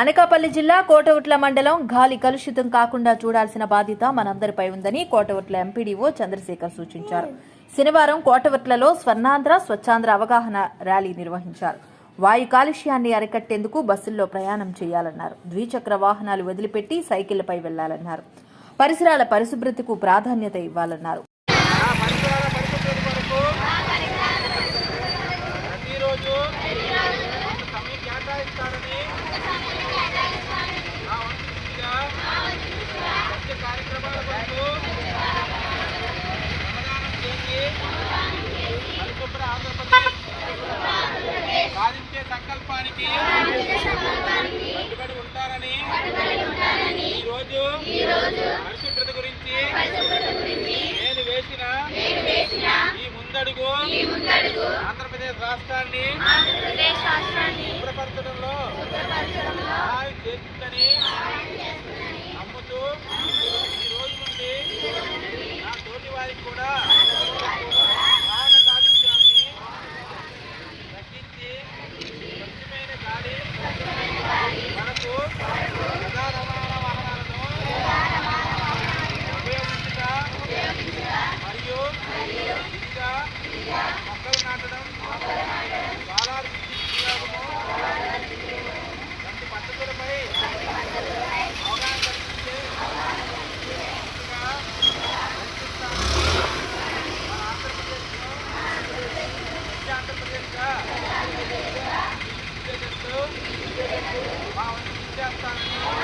అనకాపల్లి జిల్లా కోటవుట్ల మండలం గాలి కలుషితం కాకుండా చూడాల్సిన బాధ్యత మనందరిపై ఉందని కోటవుట్ల ఎంపీడీఓ చంద్రశేఖర్ సూచించారు. శనివారం కోటవుట్లలో స్వర్ణాంధ్ర స్వచ్ఛాంధ్ర అవగాహన ర్యాలీ నిర్వహించారు. వాయు కాలుష్యాన్ని అరికట్టేందుకు బస్సుల్లో ప్రయాణం చేయాలన్నారు. ద్విచక్ర వాహనాలు వదిలిపెట్టి సైకిళ్ళపై వెళ్ళాలన్నారు. పరిసరాల పరిశుభ్రతకు ప్రాధాన్యత ఇవ్వాలన్నారు. సాధించే సంకల్పానికి కట్టుబడి ఉంటారని ఈరోజు పరిశుభ్రత గురించి నేను వేసిన ఈ ముందడుగు ఆంధ్రప్రదేశ్ రాష్ట్రాన్ని శుభ్రపరచడంలో సహాయం చేస్తుందని నమ్ముతూ ఈ రోజు నుండి నా తోటి వారికి కూడా మొక్కలు నాటడం బాలాలు వంటి పద్ధతులపై ఆంధ్రప్రదేశ్లో ఆంధ్రప్రదేశ్గా మా వంతు చేస్తానని